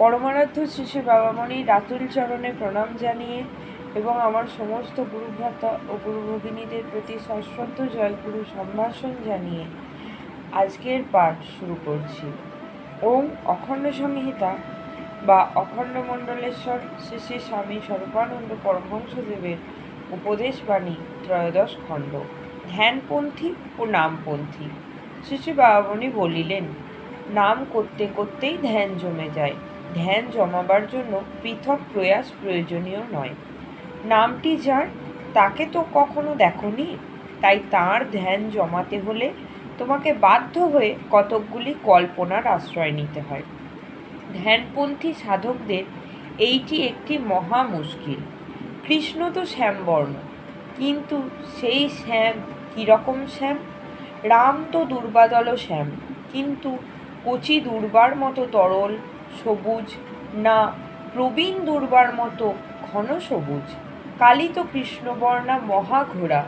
পরমারাধ্য শিশু বাবামণি রাতুল চরণে প্রণাম জানিয়ে এবং আমার সমস্ত গুরুভ্রাতা ও গুরু ভগিনীদের প্রতি সশ্রদ্ধ জয়গুরু সম্ভাষণ জানিয়ে আজকের পাঠ শুরু করছি। ওম অখণ্ড সংহিতা বা অখণ্ড মণ্ডলেশ্বর শ্রী শ্রী স্বামী স্বরূপানন্দ পরমহংসদেবের উপদেশ বাণী ত্রয়োদশ খণ্ড। ধ্যানপন্থী ও নামপন্থী। শিশু বাবামণি বলিলেন, নাম করতে করতেই ধ্যান জমে যায়। ধ্যান জমাবার জন্য পৃথক প্রয়াস প্রয়োজনীয় নয়। নামটি যার, তাকে তো কখনো দেখনি। তাই তার ধ্যান জমাতে হলে তোমাকে বাধ্য হয়ে কতকগুলি কল্পনার আশ্রয় নিতে হয়। ধ্যানপন্থী সাধকদের এইটি একটি মহা মুশকিল। কৃষ্ণ তো শ্যামবর্ণ, কিন্তু সেই শ্যাম কীরকম শ্যাম? রাম তো দুর্বাদল শ্যাম, কিন্তু কচি দুর্বার মতো তরল সবুজ, না প্রবীণ দুর্বার মতো ঘন সবুজ। কালী তো কৃষ্ণবর্ণা মহাঘোড়া,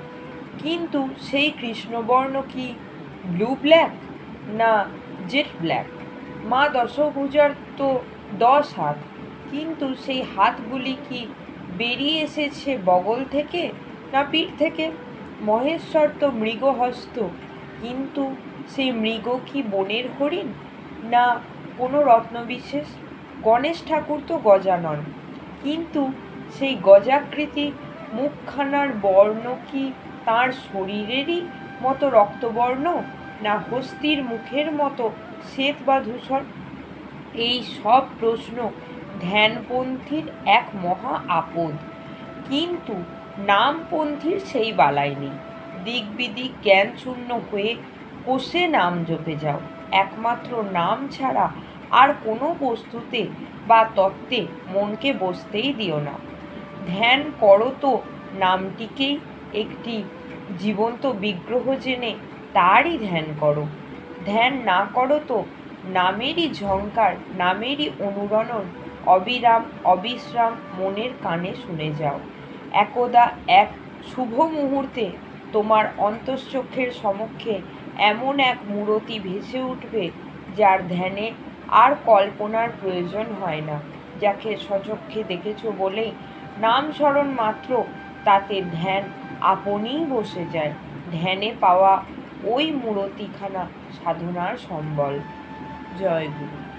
কিন্তু সেই কৃষ্ণবর্ণ কি ব্লু ব্ল্যাক না জেট ব্ল্যাক মা দশভুজার তো দশ হাত, কিন্তু সেই হাতগুলি কি বেরিয়ে এসেছে বগল থেকে না পিঠ থেকে? মহেশ্বর তো মৃগহস্ত, কিন্তু সেই মৃগ কি বনের হরিণ না কোনো রত্নবিশেষ গণেশ ঠাকুর তো গজানন। কিন্তু সেই গজাকৃতি মুখখানার বর্ণ কি তার শরীরেরই মতো রক্তবর্ণ না হস্তির মুখের মতো শ্বেত বা ধূসর? এই সব প্রশ্ন ধ্যানপন্থীর এক মহা আপদ। কিন্তু নামপন্থীর সেই বালাই নেই। দিক বিদিক জ্ঞান শূন্য হয়ে কোষে নাম জপে যাও। একমাত্র নাম ছাড়া আর কোনো বস্তুতে বা তত্ত্বে মনকে বসতেই দিও না। ধ্যান করো তো নামটিকেই একটি জীবন্ত বিগ্রহ জেনে তারই ধ্যান করো। ধ্যান না করো তো নামেরই ঝঙ্কার নামেরই অনুরণন, অবিরাম, অবিশ্রাম মনের কানে শুনে যাও। একদা এক শুভ মুহূর্তে তোমার অন্তঃচক্ষের সমক্ষে এমন এক মূরতি ভেসে উঠবে যার ধ্যানে আর কল্পনার প্রয়োজন হয় না। যাকে সচক্ষে দেখেছ বলেই নাম স্মরণ মাত্র তাতে ধ্যান আপনিই বসে যায়। ধ্যানে পাওয়া ওই মূরতিখানা সাধনার সম্বল। জয় গুরু।